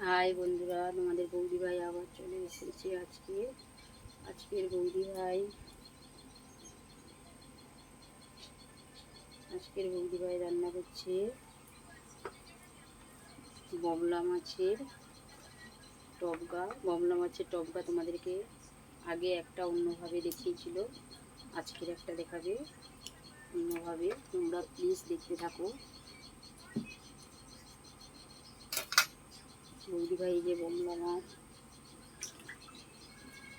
High বন্ধুরা, তোমাদের বৌদি ভাই আবার চলে এসেছে আজকে। আজকের বৌদি ভাই, আজকের বৌদি ভাই রান্না করছে বমলা মাছের টবগা। বমলা মাছের টবগা তোমাদেরকে আগে একটা অন্যভাবে দেখিয়েছিল, আজকের একটা দেখাবে। অন্যভাবে তোমরা প্লিজ দেখতে থাকো। বৌদি ভাই যে বমলা মাছ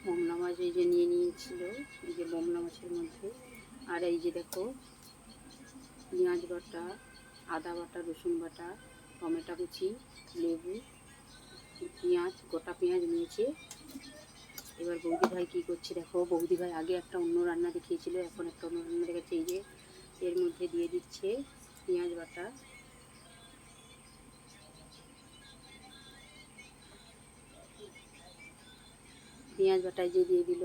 বমলা মাছ এই যে নিয়ে নিয়েছিল, এই যে বমলা মাছের মধ্যে। আর এই যে দেখো, পেঁয়াজ বাটা, আদা বাটা, রসুন বাটা, টমেটো কুচি, লেবু, পেঁয়াজ, গোটা পেঁয়াজ নিয়েছে। এবার বৌদি ভাই কী করছে দেখো, বৌদি ভাই আগে একটা অন্য রান্না দেখিয়েছিল, এখন একটা অন্য রান্না দেখাচ্ছে। এই যে এর মধ্যে দিয়ে দিচ্ছে পেঁয়াজ বাটা। পেঁয়াজ বাটায় যে দিয়ে দিল।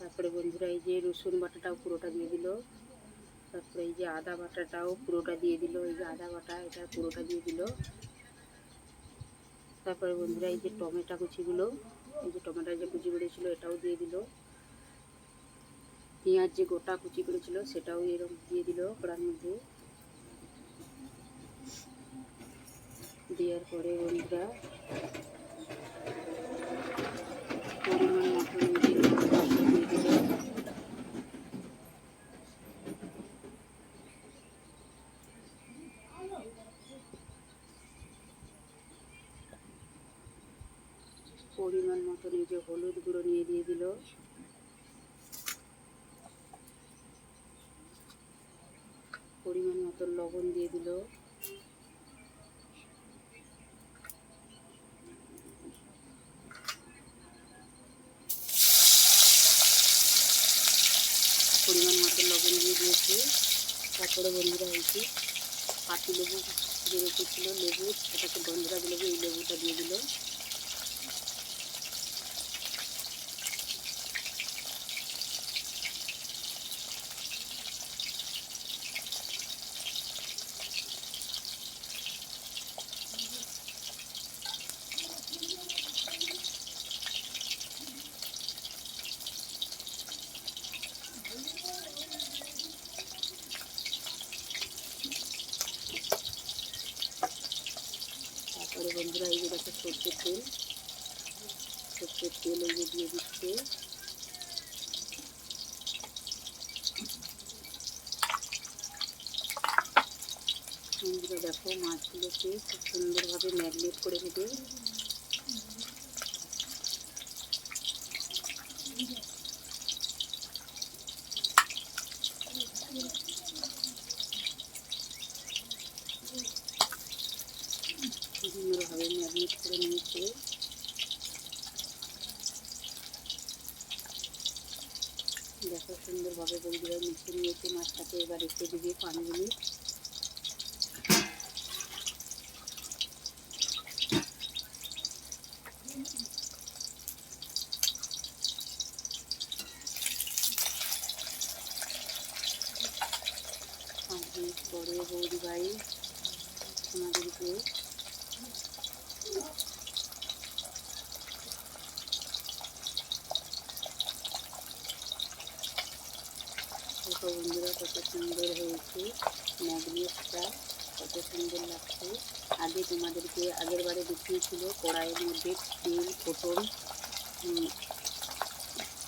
তারপরে বন্ধুরা এই যে রসুন বাটাটাও পুরোটা দিয়ে দিল। তারপরে এই যে আদা বাটাটাও পুরোটা দিয়ে দিল। এই যে আদা বাটা, এটা পুরোটা দিয়ে দিল। তারপরে বন্ধুরা এই যে টমেটো কুচিগুলো, এই যে টমেটো যে কুচি করেছিল এটাও দিয়ে দিল। পেঁয়াজ যে গোটা কুচি করেছিল সেটাও এরকম দিয়ে দিল কড়ার মধ্যে। দেওয়ার পরে বন্ধুরা পরিমাণ মতো নিজের দিয়ে দিল পরিমাণ নিজে হলুদ গুঁড়ো নিয়ে দিয়ে দিল। পরিমাণ মতো লবণ দিয়ে দিল। পরিমাণ মতো লবণ দিয়ে দিয়েছে। তারপরে বন্ধুরা হয়েছে পাতি লেবু যে রেখেছিল লেবু, সেটাকে গন্ধরাজ লেবু এই লেবুটা দিয়ে দিল। বন্ধুরা এই যে দেখো সর্ষের তেল সর্ষের তেল এই যে দিয়ে দিচ্ছে। বন্ধুরা দেখো মাছগুলোকে খুব সুন্দরভাবে ম্যারিনেট করে নেবে সুন্দরভাবে ম্যারিনেট করে নিয়েছে দেখো সুন্দরভাবে বন্ধুরা নিয়েছে মাছটাকে এবার মিনিট পাঁচ মিনিট পরে বৌদি ভাই আমাদেরকে দেখো বন্ধুরা কত সুন্দর হয়েছে। ম্যাগনেটটা কত সুন্দর লাগছে। আগে তোমাদেরকে আগের বারে দেখিয়েছিল কড়াইয়ের মধ্যে তেল উম,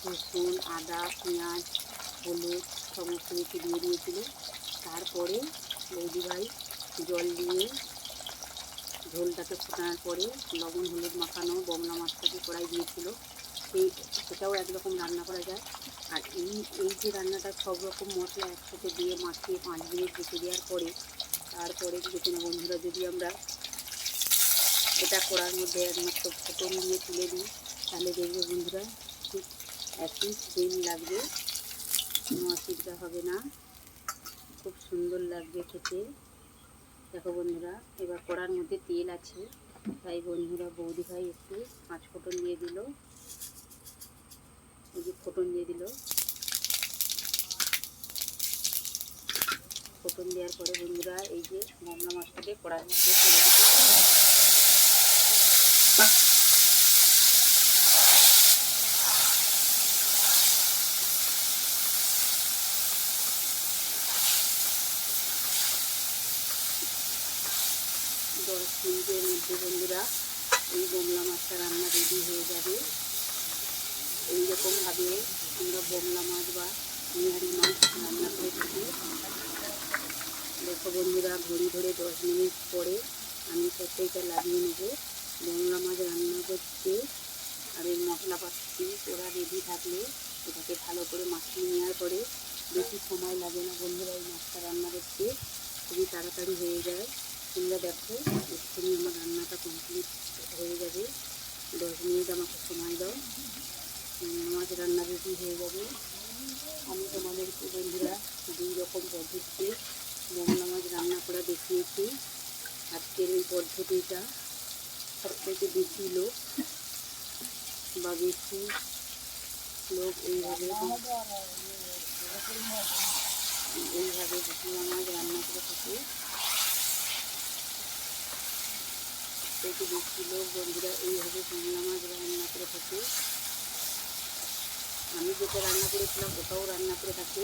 রসুন আদা পেঁয়াজ হলুদ সমস্ত কিছু দিয়ে দিয়েছিল। তারপরে ভাই জল দিয়ে ঝোলটাকে ফোটানোর পরে লবণ হলুদ মাখানো বমলা মাছটাকে কড়াই দিয়েছিল। সেই সেটাও একরকম রান্না করা যায়। আর এই এই যে রান্নাটা সব রকম মশলা একসাথে দিয়ে মাখিয়ে পাঁচ মিনিট রেখে দেওয়ার পরে, তারপরে দেখে না বন্ধুরা, যদি আমরা এটা করার মধ্যে একমাত্র ফোটন দিয়ে তুলে দিই, তাহলে দেখবে বন্ধুরা ঠিক একই সেম লাগবে। কোনো অসুবিধা হবে না। খুব সুন্দর লাগবে খেতে। দেখো বন্ধুরা, এবার কড়ার মধ্যে তেল আছে। তাই বন্ধুরা বৌদি ভাই একটু পাঁচ ফোটন দিয়ে দিল। ফোটন দিয়ে দিল। ফোটন দেওয়ার পরে বন্ধুরা এই যে মশলা মাছটাকে কড়ার মধ্যে দিল। দশ মিনিটের মধ্যে বন্ধুরা এই বোমলা মাছটা রান্না রেডি হয়ে যাবে। এইরকমভাবে আমরা বোমলা মাছ বা নিহারি মাছ রান্না করে থাকি। দেখো বন্ধুরা, ঘড়ি ধরে দশ মিনিট পরে আমি তরকারিটা লাগিয়ে নেব। বোমলা মাছ রান্না করতে আর এই মশলা পাতি ওরা রেডি থাকলে এটাকে ভালো করে মাখিয়ে নেওয়ার পরে বেশি সময় লাগে না বন্ধুরা এই মাছটা রান্না করতে। খুবই তাড়াতাড়ি হয়ে যায়। তোমরা দেখো, এক্ষুনি আমার রান্নাটা কমপ্লিট হয়ে যাবে। দশ মিনিট আমাকে সময় দাও। মাছ রান্না রেডি হয়ে যাবে, আমি তোমাদেরকে বন্ধুরা দুই রকম পদ্ধতিতে মোমলা মাছ রান্না করা দেখিয়েছি। আজকের এই পদ্ধতিটা সব থেকে বেশি লোক বা বেশি লোক এইভাবে এইভাবে ভুয়া মাছ রান্না করে থাকে। থেকে বেশি লোক বন্ধুরা এইভাবে মোমলা মাছ রান্না করে থাকে। আমি যেটা রান্না করেছিলাম, ওটাও রান্না করে থাকে।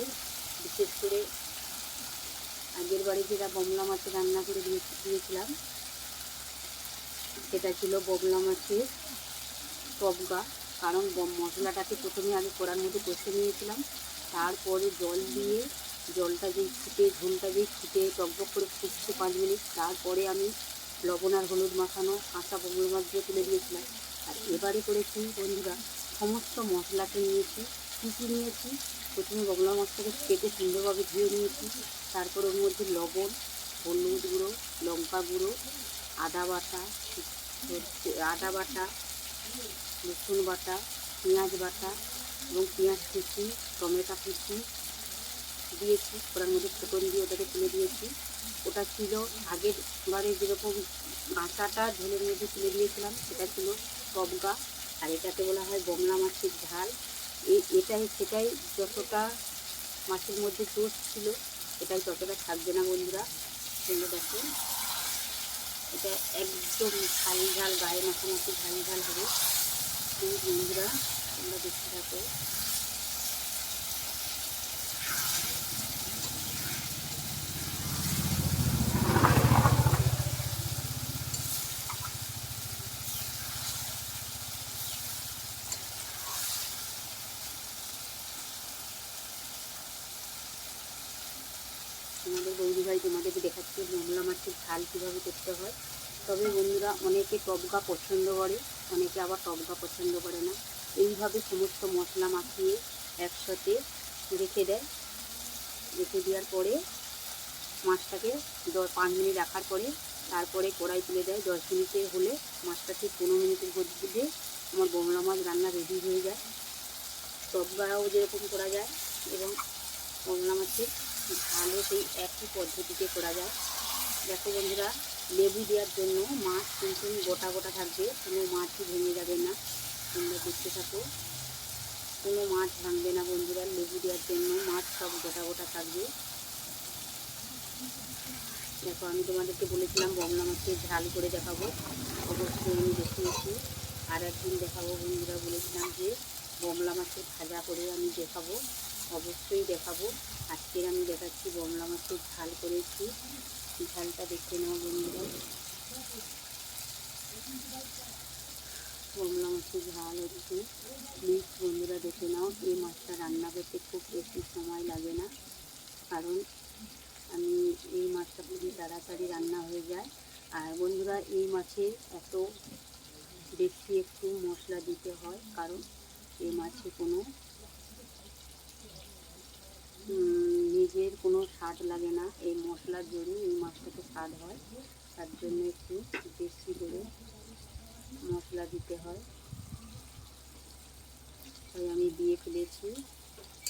বিশেষ করে আগের বাড়ি যেটা বমলা মাছের রান্না করে দিয়ে দিয়েছিলাম, সেটা ছিল বমলা মাছের টবগা কারণ মশলাটাকে প্রথমে আগে কড়ার মধ্যে কষে নিয়েছিলাম, তারপরে জল দিয়ে জলটা যেই ফুটে ঝোলটা যেই ফুটে টকবক করে ফুটছে পাঁচ মিনিট, তারপরে আমি লবণ আর হলুদ মাখানো কাঁচা বমলা মাছ দিয়ে তুলে দিয়েছিলাম। আর এবারে করেছি বন্ধুরা সমস্ত মশলাকে নিয়েছি, কী কী নিয়েছি? প্রথমে বগলা মাছটাকে কেটে সুন্দরভাবে ধুয়ে নিয়েছি। তারপর ওর মধ্যে লবণ, হলুদ গুঁড়ো, লঙ্কা গুঁড়ো, আদা বাটা আদা বাটা, রসুন বাটা, পেঁয়াজ বাটা এবং পেঁয়াজ কুচি, টমেটো কুচি দিয়েছি। ওটার মধ্যে ফোটন দিয়ে ওটাকে তুলে দিয়েছি। ওটা ছিল আগের বারে যেরকম কাঁচাটা ঝোলের মধ্যে তুলে দিয়েছিলাম, সেটা ছিল টবগা আর এটাকে বলা হয় গমলা মাছের ঝাল। এটাই, সেটাই যতটা মাছের মধ্যে জোশ ছিল এটাই ততটা থাকবে না বন্ধুরা। তোমরা দেখো এটা একদম ঝাল ঝাল, গায়ে মাখামাখি ঝাল ঝাল হবে। বন্ধুরা, তোমরা দেখতে থাকো তোমাদের বৌদি ভাই তোমাদেরকে দেখাচ্ছি মোমলা মাছের ঝাল কীভাবে করতে হয়। তবে বন্ধুরা, অনেকে টবগা পছন্দ করে, অনেকে আবার টবগা পছন্দ করে না। এইভাবে সমস্ত মশলা মাখিয়ে একসাথে রেখে দেয়। রেখে দেওয়ার পরে মাছটাকে দশ, পাঁচ মিনিট রাখার পরে তারপরে কড়াই তুলে দেয়। দশ মিনিটে হলে মাছটা ঠিক পনেরো মিনিটের মধ্যে আমার বোমলা মাছ রান্না রেডি হয়ে যায়। টবগাও যেরকম করা যায় এবং বোমলা মাছের ভালো সেই একই পদ্ধতিতে করা যায়। দেখো বন্ধুরা, লেবু দেওয়ার জন্য মাছ কিন্তু গোটা গোটা থাকবে, কোনো মাছই ভেঙে যাবে না, তোমরা দেখতে থাকো। কোনো মাছ ভাঙবে না বন্ধুরা, লেবু দেওয়ার জন্য মাছ সব গোটা গোটা থাকবে। দেখো, আমি তোমাদেরকে বলেছিলাম বমলা মাছের ঝাল করে দেখাবো, অবশ্যই আমি দেখিয়েছি আর একদিন দেখাবো বন্ধুরা, বলেছিলাম যে বমলা মাছের ভাজা করে আমি দেখাবো, অবশ্যই দেখাবো। আজকের আমি দেখাচ্ছি বমলা মাছের ঝাল করেছি। ঝালটা দেখে নাও বন্ধুরা। কমলা মাছের ঝাল হচ্ছে। প্লিজ বন্ধুরা দেখে নাও, এই মাছটা রান্না করতে খুব বেশি সময় লাগে না। কারণ আমি এই মাছটা খুবই তাড়াতাড়ি রান্না হয়ে যায়। আর বন্ধুরা, এই মাছে এত বেশি একটু মশলা দিতে হয়, কারণ এই মাছে কোনো নিজের কোনো স্বাদ লাগে না। এই মশলার জন্য এই মাছটাতে স্বাদ হয়। তার জন্য একটু বেশি করে মশলা দিতে হয়। তাই আমি দিয়ে ফেলেছি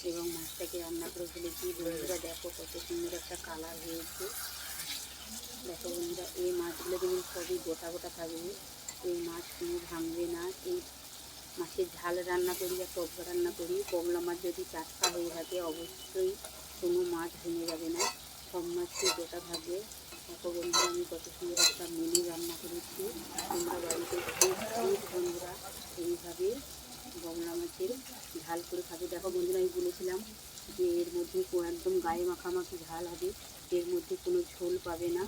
এবং মাছটাকে রান্না করে ফেলেছি। বন্ধুরা, দেখো কত সুন্দর একটা কালার হয়েছে। দেখো বন্ধুরা, এই মাছগুলো যেমন সবই গোটা গোটা থাকবে। এই মাছ কোনো ভাঙবে না। এই মাছের ঝাল রান্না করি বা টবকা রান্না করি। কমলা মাছ যদি টাটকা হয়ে থাকে, অবশ্যই কোনো মাছ ভেঙে যাবে না। সব মাছই গোটা থাকবে দেখো বন্ধুরা, আমি কত সুন্দর একটা মেনু রান্না করেছি। তোমরা বাড়িতে বন্ধুরা, এইভাবে গমলা মাছের ঝাল করে খাবে। দেখো বন্ধুরা, আমি বলেছিলাম যে এর মধ্যে একদম গায়ে মাখামাখি ঝাল হবে। এর মধ্যে কোনো ঝোল পাবে না।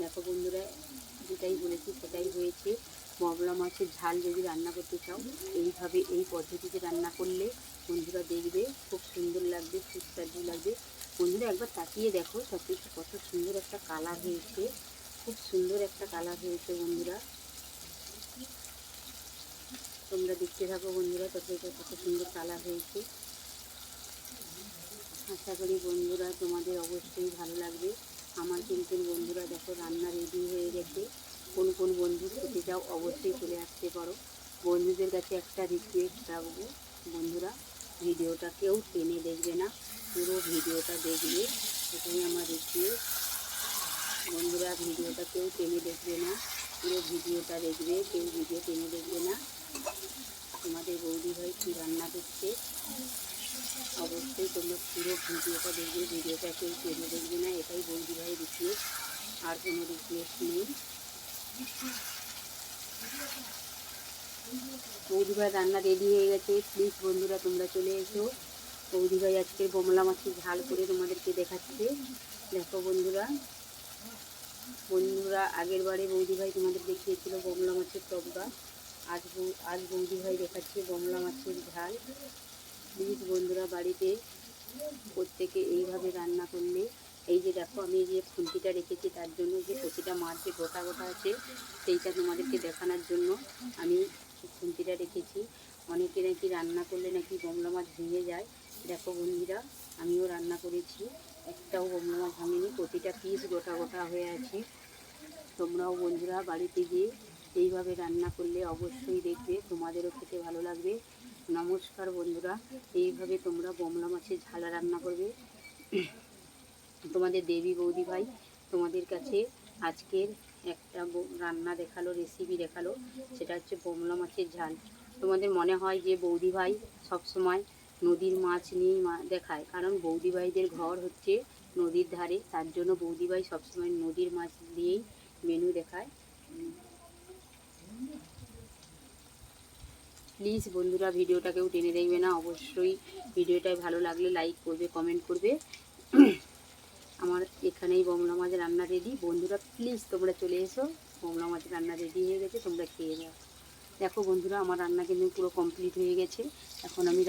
দেখো বন্ধুরা, যেটাই বলেছি সেটাই হয়েছে। মগলা মাছের ঝাল যদি রান্না করতে চাও, এইভাবে এই পদ্ধতিতে রান্না করলে বন্ধুরা দেখবে খুব সুন্দর লাগবে, সুস্বাদু লাগবে। বন্ধুরা একবার তাকিয়ে দেখো সব কিছু কত সুন্দর একটা কালার হয়েছে। খুব সুন্দর একটা কালার হয়েছে বন্ধুরা। তোমরা দেখতে থাকো বন্ধুরা তরকারিটা কত সুন্দর কালার হয়েছে। আশা করি বন্ধুরা তোমাদের অবশ্যই ভালো লাগবে। আমার কিন্তু বন্ধুরা দেখো রান্না রেডি হয়ে গেছে। কোন কোন বন্ধু খেতে চাও অবশ্যই চলে আসতে পারো। বন্ধুদের কাছে একটা রিকোয়েস্ট রাখব বন্ধুরা, ভিডিওটা কেউ টেনে দেখবে না, পুরো ভিডিওটা দেখবে। এটাই আমার রিকোয়েস্ট বন্ধুরা, ভিডিওটা কেউ টেনে দেখবে না, পুরো ভিডিওটা দেখবে, কেউ ভিডিও টেনে দেখবে না। তোমাদের বৌদি ভাই কী রান্না করছে? অবশ্যই তোমরা পুরো ভিডিওটা দেখবে, ভিডিওটা কেউ টেনে দেখবে না, এটাই বৌদি ভাই রিকোয়েস্ট আর কোনো রিকোয়েস্ট নেই। বৌদি ভাই রান্না রেডি হয়ে গেছে। প্লিজ বন্ধুরা, তোমরা চলে এসো। বৌদি ভাই আজকে বোমলা মাছের ঝাল করে তোমাদেরকে দেখাচ্ছে। দেখো বন্ধুরা। বন্ধুরা, আগের বারে বৌদি ভাই তোমাদের দেখিয়েছিল বোমলা মাছের টবকা আজ আজ বৌদি ভাই দেখাচ্ছে বোমলা মাছের ঝাল। প্লিজ বন্ধুরা, বাড়িতে প্রত্যেকে এইভাবে রান্না করলে। এই যে দেখো, আমি যে খুন্তিটা রেখেছি, তার জন্য যে প্রতিটা মাছ যে গোটা গোটা আছে, সেইটা তোমাদেরকে দেখানোর জন্য আমি খুন্তিটা রেখেছি। অনেকে নাকি রান্না করলে নাকি গমলা মাছ ভেঙে যায়। দেখো বন্ধুরা, আমিও রান্না করেছি। একটাও গমলা মাছ ভাঙেনি, প্রতিটা পিস গোটা গোটা হয়ে আছে। তোমরাও বন্ধুরা বাড়িতে গিয়ে এইভাবে রান্না করলে অবশ্যই দেখবে, তোমাদেরও খেতে ভালো লাগবে। নমস্কার বন্ধুরা, এইভাবে তোমরা বমলা মাছের ঝালা রান্না করবে। তোমাদের দেবী বৌদি ভাই তোমাদের কাছে আজকের একটা রান্না দেখাল রেসিপি দেখাল, সেটা হচ্ছে বমলা মাছের ঝাল। তোমাদের মনে হয় যে বৌদি ভাই সবসময় নদীর মাছ নিয়েই দেখায়, কারণ বৌদি ভাইদের ঘর হচ্ছে নদীর ধারে, তার জন্য বৌদি ভাই সবসময় নদীর মাছ দিয়েই মেনু দেখায়। প্লিজ বন্ধুরা ভিডিওটা কেউ টেনে দেখবে না, অবশ্যই ভিডিওটাই ভালো লাগলে লাইক করবে কমেন্ট করবে। আমার এখানেই বমলা মাছ রান্না রেডি বন্ধুরা প্লিজ তোমরা চলে এসো। বমলা মাছ রান্না রেডি হয়ে গেছে, তোমরা খেয়ে যাও দেখো বন্ধুরা, আমার রান্না কিন্তু পুরো কমপ্লিট হয়ে গেছে। এখন আমি